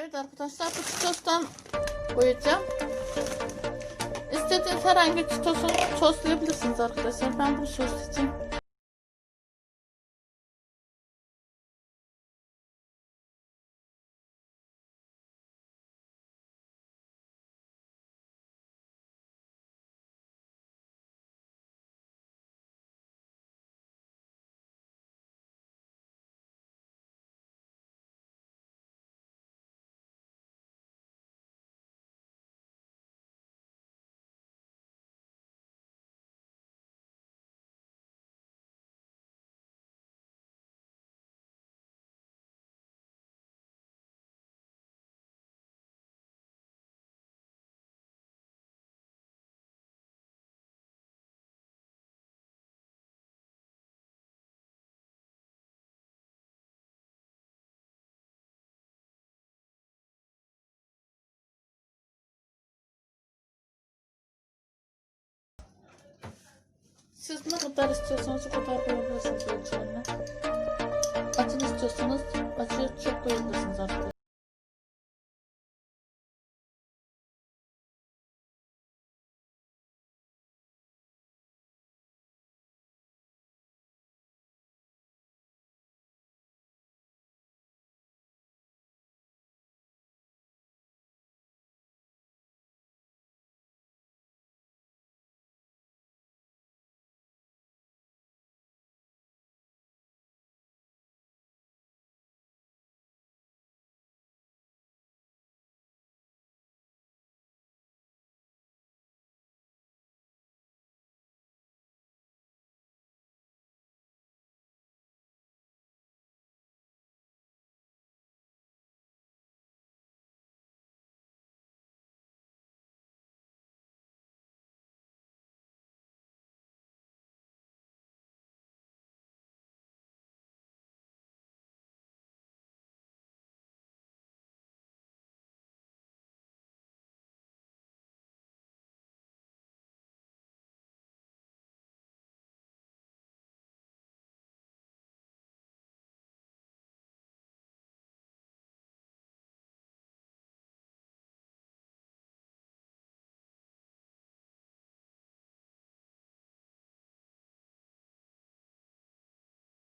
Evet arkadaşlar bu çitostan koyacağım. İstediğiniz herhangi çitosu soslayabilirsiniz arkadaşlar. Ben bu sos için siz ne kadar istiyorsanız o kadar koyabilirsiniz ölçülerine. Açın istiyorsanız